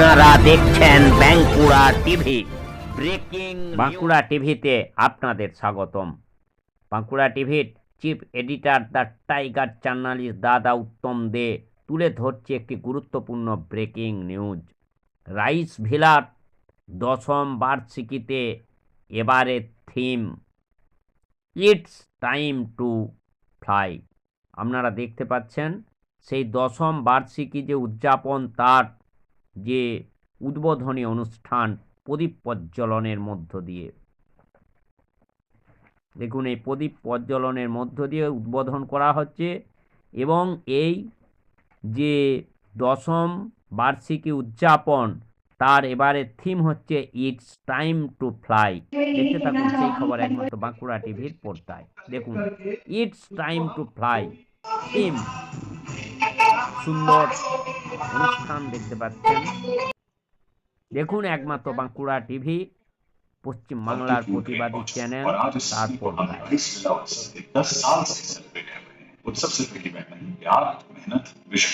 আপনারা দেখছেন Bankura TV. Breaking Bankura টিভিতে আপনাদের স্বাগতম। বাঁকুড়া টিভির chief editor the tiger journalist দাদা উত্তম দে তুলে ধরছে একটি গুরুত্বপূর্ণ ব্রেকিং নিউজ। রাইস ভিলার দশম বার্ষিকীতে এবারে theme it's time to fly আপনারা দেখতে পাচ্ছেন সেই দশম বার্ষিকী যে উদযাপন তার যে উদ্বোধনী অনুষ্ঠান প্রদীপ প্রজ্বলনের মধ্য দিয়ে। দেখুন, এই প্রদীপ প্রজ্বলনের মধ্য দিয়ে উদ্বোধন করা হচ্ছে এবং এই যে দশম বার্ষিকী উদযাপন, তার এবারে থিম হচ্ছে ইটস টাইম টু ফ্লাই দেখতে থাকুন, সেই খবর একমাত্র বাঁকুড়া টিভির পর্দায়। দেখুন it's time to fly theme সুন্দর অনুষ্ঠান দেখতে পাচ্ছেন দেখুন একমাত্র বাঁকুড়া টিভি পশ্চিম বাংলার প্রতিবাদী চ্যানেল और आज इस তার स्थिति को हम পর্দায় इस जिला उत्सव के दस साल से सेलिब्रेट कर रहे हैं उत्सव सिर्फ एक इवेंट नहीं प्यार मेहनत विश्व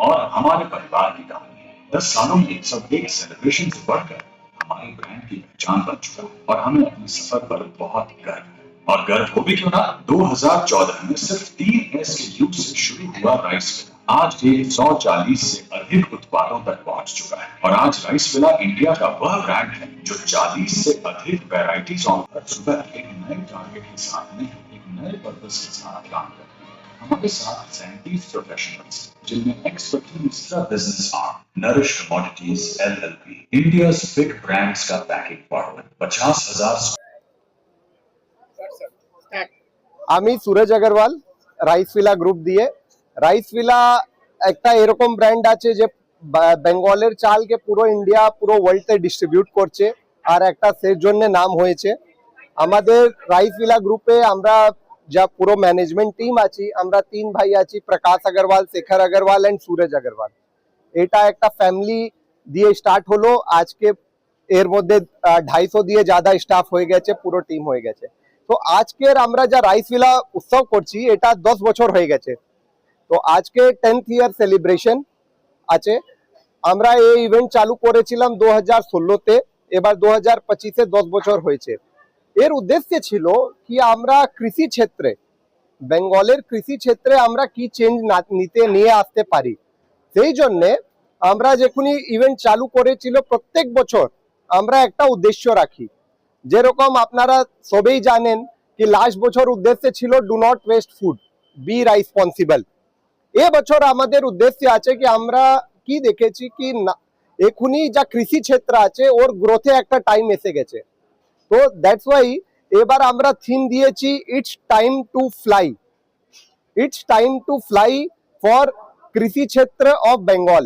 और हमारे परिवार की कहानी है दस सालों में सब एक सेलिब्रेशन से बढ़कर हमारे ब्रांड की पहचान बन चुका है और हमें अपने सफर पर बहुत गर्व है और गर्व हो भी क्यों ना 2014 में सिर्फ तीन एस के युग से शुरू हुआ राइस विला आज ये 140 से अधिक उत्पादों तक पहुँच चुका है। और आज राइस विला इंडिया का वह ब्रांड है जो 40 से अधिक वेराइटीज ऑफ़र सुबह एक नए टारगेट के साथ में एक नए पर्पज के साथ काम कर हमारे साथ सैंतीस प्रोफेशनल्स जिनमें एक्सपर्टीज का business Nourish Commodities LLP India big brands का पैकिंग पार्टनर पचास हज़ार आम्ही Suraj Agarwal, Rice Villa Group दिए। দিয়ে রাইসভিলা একটা এরকম ব্র্যান্ড আছে যে বেঙ্গলের চালকে পুরো ইন্ডিয়া পুরো ওয়ার্ল্ডে ডিস্ট্রিবিউট করছে আর একটা সেই জন্য নাম হয়েছে। আমাদের রাইসভিলা গ্রুপে আমরা যা পুরো ম্যানেজমেন্ট টিম আছি, আমরা তিন ভাই আছি প্রকাশ আগরওয়াল শেখর আগরওয়াল এন্ড সুরজ আগরওয়াল এটা একটা ফ্যামিলি দিয়ে স্টার্ট হলো, আজকে এর মধ্যে ঢাইশো দিয়ে জাদা স্টাফ হয়ে গেছে, পুরো টিম হয়ে গেছে। তো আজকের আমরা যা রাইসভিলা উৎসব করছি, এটা দশ বছর হয়ে গেছে। তো আজকে টেন্থ ইয়ার সেলিব্রেশন আছে। আমরা এই ইভেন্ট চালু করেছিলাম দু হাজার ষোলোতে, এবার দু হাজার পঁচিশে দশ বছর হয়েছে। এর উদ্দেশ্য ছিল কি আমরা কৃষি ক্ষেত্রে, বেঙ্গলের কৃষি ক্ষেত্রে আমরা কি চেঞ্জ নিতে, নিয়ে আসতে পারি? সেই জন্যে আমরা যখনই ইভেন্ট চালু করেছিল প্রত্যেক বছর আমরা একটা উদ্দেশ্য রাখি। যেরকম আপনারা সবেই জানেন কি লাস্ট বছর উদ্দেশ্য ছিল do not waste food be responsible এ বছর আমাদের উদ্দেশ্য আছে কি আমরা কি দেখেছি কি না- এখনই যা কৃষি ক্ষেত্র আছে, ওর গ্রোথে একটা টাইম এসে গেছে। তো দ্যাটস ওয়াই এবার আমরা থিম দিয়েছি it's time to fly it's time to fly for কৃষি ক্ষেত্র অফ বেঙ্গল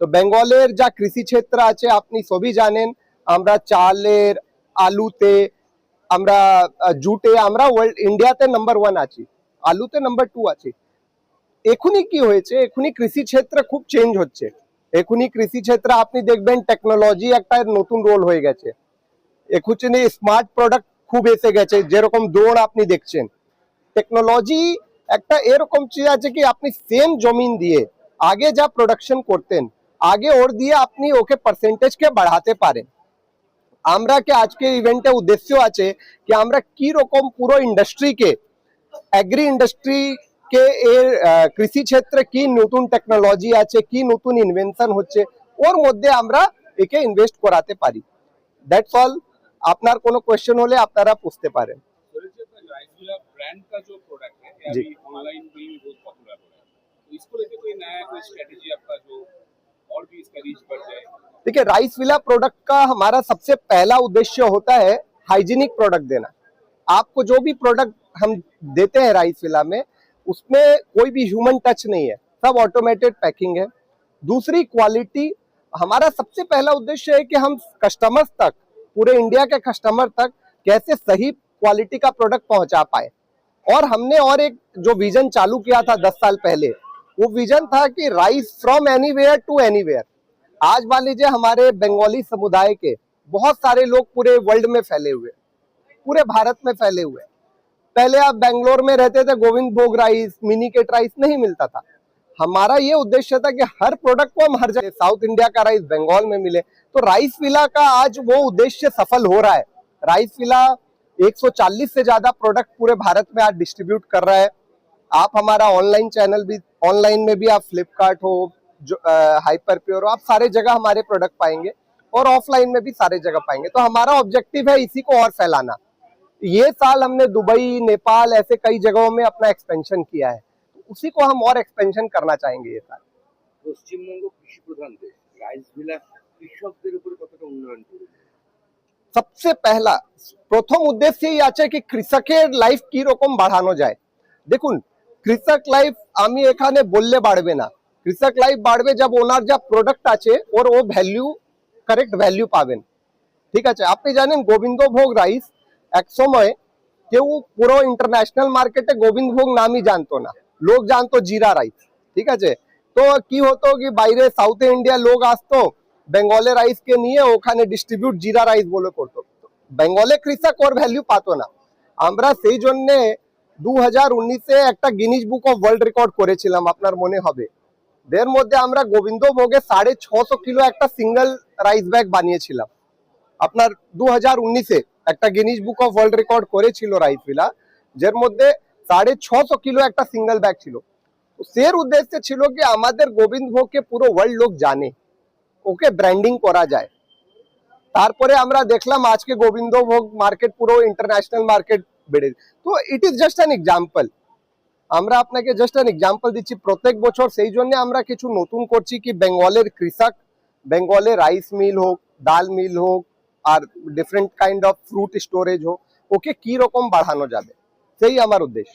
তো বেঙ্গলের যা কৃষি ক্ষেত্র আছে, আপনি সবই জানেন, আমরা চালের, আলুতে, আমরা জুটে, আমরা ওয়ার্ল্ড ইন্ডিয়াতে নাম্বার ওয়ান আছি। আলুতে নাম্বার টু আছি। এখনই কি হয়েছে? এখনই কৃষি ক্ষেত্র খুব চেঞ্জ হচ্ছে। এখনই কৃষি ক্ষেত্রে আপনি দেখবেন টেকনোলজি একটা নতুন রোল হয়ে গেছে। এখুনি স্মার্ট প্রোডাক্ট খুব এসে গেছে, যেরকম দৌড় আপনি দেখছেন। টেকনোলজি একটা এরকম চিজ আছে কি, আপনি সেম জমিন দিয়ে আগে যা প্রোডাকশন করতেন, আগে ওর দিয়ে আপনি ওকে পার্সেন্টেজকে বাড়াতে পারেন। আমরা কি আজকে ইভেন্টে উদ্দেশ্য আছে, কি আমরা কি রকম পুরো ইন্ডাস্ট্রিকে এগ্রি ইন্ডাস্ট্রি কে এর আহ, কৃষি ক্ষেত্রে কি নতুন টেকনোলজি আছে কি নতুন ইনভেনশন হচ্ছে ওর মধ্যে আমরা একে ইনভেস্ট করাতে পারি দ্যাটস অল আপনার কোনো কোয়েশ্চেন হলে আপনারা पूछते পারেন सूरज जी अपना राइसविला ब्रांड का जो प्रोडक्ट है ये जी। अभी ऑनलाइन भी बहुत पॉपुलर हो रहा है तो इसको लेके कोई नया कोई स्ट्रेटेजी आपका जो और भी इसका रीच बढ़ जाए देखिए राइस विला प्रोडक्ट का हमारा सबसे पहला उद्देश्य होता है हाइजीनिक प्रोडक्ट देना आपको जो भी प्रोडक्ट हम देते हैं राइस विला में उसमें कोई भी ह्यूमन टच नहीं है। सब ऑटोमेटेड पैकिंग है। दूसरी क्वालिटी हमारा सबसे पहला उद्देश्य है कि हम कस्टमर्स तक, पूरे इंडिया के कस्टमर तक कैसे सही क्वालिटी का प्रोडक्ट पहुँचा पाए। और हमने और एक जो विजन चालू किया था दस साल पहले, वो विजन था कि rice from anywhere to anywhere आज मान लीजिए हमारे बंगाली समुदाय के बहुत सारे लोग पूरे वर्ल्ड में फैले हुए, पूरे भारत में फैले हुए। पहले आप बेंगलोर में रहते थे, गोविंद भोग राइस मिनी केट राइस नहीं मिलता था। हमारा ये उद्देश्य था कि हर प्रोडक्ट को हम हर जगह साउथ इंडिया का राइस बंगाल में मिले। तो राइस विला का आज वो उद्देश्य सफल हो रहा है। राइस विला 140 से ज़्यादा प्रोडक्ट पूरे भारत में आज डिस्ट्रीब्यूट कर रहा है। आप हमारा ऑनलाइन चैनल भी ऑनलाइन में भी आप फ्लिपकार्ट हो, जो हाइपर प्योर हो, आप सारे जगह हमारे प्रोडक्ट पाएँगे और ऑफलाइन में भी सारे जगह पाएँगे। तो हमारा ऑब्जेक्टिव है इसी को और फैलाना। ये साल हमने दुबई नेपाल ऐसे कई जगहों में अपना एक्सपेंशन किया है उसी को हम और एक्सपेंशन करना चाहेंगे ये साल পশ্চিমবঙ্গ কৃষি প্রধান দেশ রাইস মিলার কৃষকদের উপরে কতটা উন্নয়ন করবে সবচেয়ে পহলা প্রথম উদ্দেশ্যই আছে কি কৃষকের লাইফ কি রকম বাড়ানো যায় দেখুন কৃষক লাইফ আমি এখানে বললে বাড়বে না কৃষক লাইফ বাড়বে যাব ওনার যা প্রোডাক্ট আছে ওর ও ভ্যালু কারেক্ট ভ্যালু পাবেন ঠিক আছে আপনি জানেন গোবিন্দভোগ রাইস এক সময় কেউ পুরো ইন্টারন্যাশনাল মার্কেটে গোবিন্দভোগ নামই জানতো না। লোক জানতো জিরা রাইস ঠিক আছে? তো কি হতো কি বাইরে সাউথ ইন্ডিয়া লোক আসতো বেঙ্গলে রাইসকে নিয়ে ওখানে ডিস্ট্রিবিউট জিরা রাইস বলে করতো। বেঙ্গলে কৃষক ওর ভ্যালু পাতো না। আমরা সেই জন্যে দু হাজার উনিশে একটা Guinness book of world record করেছিলাম, আপনার মনে হবে। এর মধ্যে আমরা গোবিন্দভোগে সাড়ে ছশো কিলো একটা সিঙ্গেল রাইস ব্যাগ বানিয়েছিলাম। আপনার দু হাজার উনিশে একটা Guinness book of world record করেছিল রাইস ভিলা যার মধ্যে সাড়ে ছশো কিলো একটা সিঙ্গেল ব্যাগ ছিল। সের উদ্দেশ্য ছিল কি, আমাদের গোবিন্দভোগকে পুরো ওয়ার্ল্ড লোক জানে, ওকে ব্র্যান্ডিং করা যায়। তারপরে আমরা দেখলাম আজকে গোবিন্দভোগ মার্কেট পুরো ইন্টারন্যাশনাল মার্কেট বেড়ে তো it is just an example আমরা আপনাকে জাস্ট অ্যান এক্সাম্পল দিচ্ছি, প্রত্যেক বছর সেই জন্য আমরা কিছু নতুন করছি কি বেঙ্গলের কৃষক বেঙ্গলে রাইস মিল হোক ডাল মিল হোক আর different kind of fruit storage হোক, ওকে কি রকম বাড়ানো যাবে? সেই আমার উদ্দেশ্য।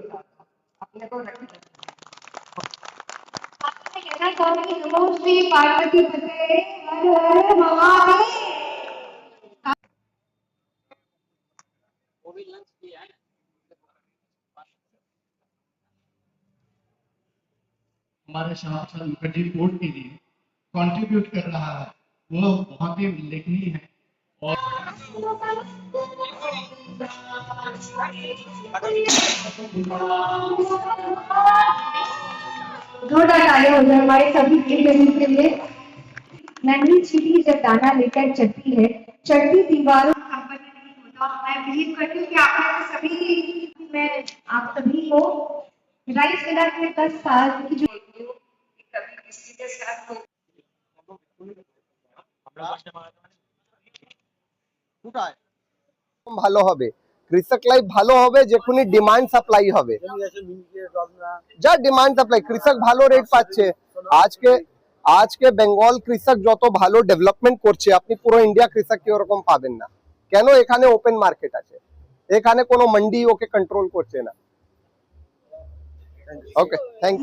पार्वती पते हर हर महादेव हमारे श्यामा प्रसाद मुखर्जी रिपोर्ट के लिए कंट्रीब्यूट कर रहा है। वो बहुत ही उल्लेखनीय है। और थोड़ा टाले हो जाए हमारे सभी प्रियजनों के लिए नन्ही छिपी जब दाना लेकर चलती है चढ़ती दीवारों का संपर्क नहीं होता मैं बिलीव करती हूँ कि आप में से सभी मैं आप सभी को राइस मिला के दस साल की जो कभी किसी के साथ हो ভালো হবে কৃষক লাইফ ভালো হবে যখনই ডিমান্ড সাপ্লাই হবে। যা ডিমান্ড সাপ্লাই কৃষক ভালো রেট পাচ্ছে। আজকে আজকে বেঙ্গল কৃষক যত ভালো ডেভেলপমেন্ট করছে, আপনি পুরো ইন্ডিয়া কৃষককে ওরকম পাবেন না। কেন? এখানে ওপেন মার্কেট আছে। এখানে কোনো মান্ডি ওকে কন্ট্রোল করছে না। ওকে থ্যাংক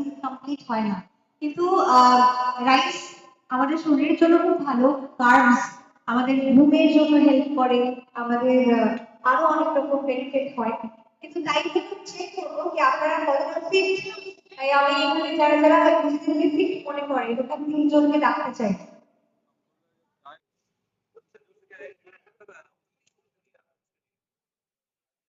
না। কিন্তু রাইস আমাদের শরীরের জন্য খুব ভালো কার্বস আমাদের ঘুমের জন্য হেল্প করে, আমাদের আরও অনেক রকম বেনিফিট হয়। কিন্তু তাই থেকে চেক করব কি আপনারা কতটা ফিট আমি এখানে যারা যারা নিজেদেরকে ফিট মনে করে, এরকম তিনজনকে ডাকতে চাই।